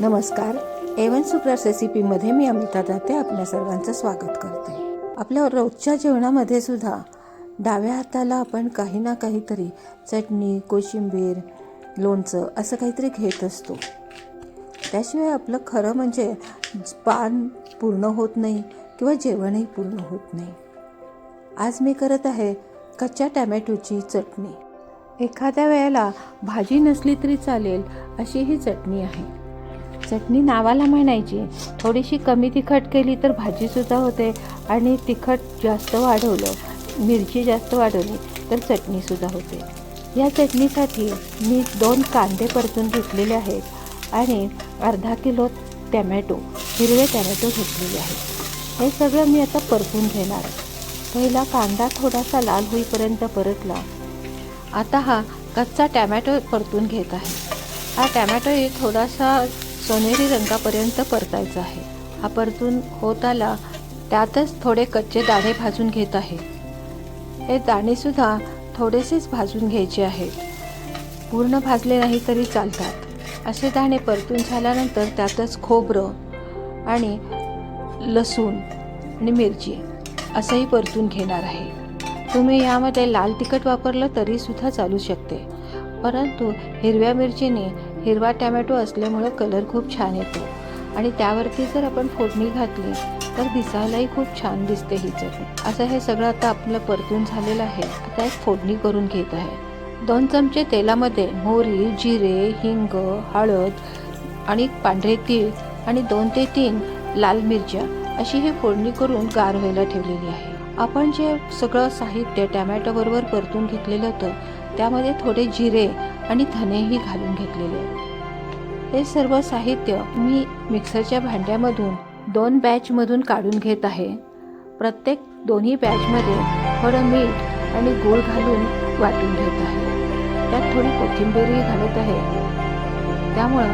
नमस्कार. एवन सुप्रस रेसिपीमध्ये मी अमिता दाते आपल्या सर्वांचं स्वागत करते. आपल्या रोजच्या जेवणामध्ये सुद्धा डाव्या हाताला आपण काही ना काहीतरी चटणी कोशिंबीर लोणचं असं काहीतरी घेत असतो. त्याशिवाय आपलं खरं म्हणजे पान पूर्ण होत नाही किंवा जेवणही पूर्ण होत नाही. आज मी करत आहे कच्च्या टॅमॅटोची चटणी. एखाद्या वेळेला भाजी नसली तरी चालेल अशी ही चटणी आहे. चटणी नावाला म्हणायची. थोडीशी कमी तिखट केली तर भाजीसुद्धा होते आणि तिखट जास्त वाढवलं मिरची जास्त वाढवली तर चटणीसुद्धा होते. या चटणीसाठी मी दोन कांदे परतून घेतलेले आहेत आणि अर्धा किलो टॅमॅटो हिरवे टॅमॅटो घेतलेले आहेत. हे सगळं मी आता परतून घेणार. पहिला कांदा थोडासा लाल होईपर्यंत परतला. आता हा कच्चा टॅमॅटो परतून घेत आहे. हा टॅमॅटोही थोडासा सोनेरी रंगापर्यंत परतायचं आहे. हा परतून होत आला त्यातच थोडे कच्चे दाणे भाजून घेत आहे. हे दाणेसुद्धा थोडेसेच भाजून घ्यायचे आहेत पूर्ण भाजले नाही तरी चालतात. असे दाणे परतून झाल्यानंतर त्यातच खोबरं आणि लसूण आणि मिरची असंही परतून घेणार आहे. तुम्ही यामध्ये लाल तिखट वापरलं तरीसुद्धा चालू शकते. परंतु हिरव्या मिरचीने हिरवा टॅमॅटो असल्यामुळं कलर खूप छान येतो. आणि त्यावरती जर आपण फोडणी घातली तर दिसायलाही खूप छान दिसते ही चटणी. असं हे सगळं आता आपलं परतून झालेलं आहे. आता एक फोडणी करून घेत आहे. दोन चमचे तेलामध्ये मोहरी जिरे हिंग हळद आणि पांढरे तीळ आणि दोन ते तीन लाल मिरच्या अशी ही फोडणी करून गार व्हायला ठेवलेली आहे. आपण जे सगळं साहित्य टॅमॅटोबरोबर परतून घेतलेलं होतं त्यामध्ये थोडे जिरे आणि धनेही घालून घेतलेले हे सर्व साहित्य मी मिक्सरच्या भांड्यामधून दोन बॅचमधून काढून घेत आहे. प्रत्येक दोन्ही बॅचमध्ये थोडं मीठ आणि गूळ घालून वाटून घेत आहे. त्यात थोडी कोथिंबीरही घालत आहे. त्यामुळं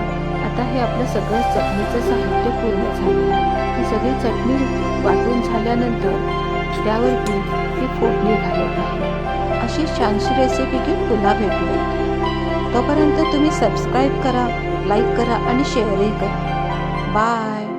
आता हे आपलं सगळं चटणीचं साहित्य पूर्ण झालं. ही सगळी चटणी वाटून झाल्यानंतर त्यावरती ती फोडणी घालत आहे. अशी छानशी रेसिपी घेऊन पुन्हा भेटूया. तोपर्यंत तुम्ही सबस्क्राईब करा लाईक करा आणि शेअरही करा. बाय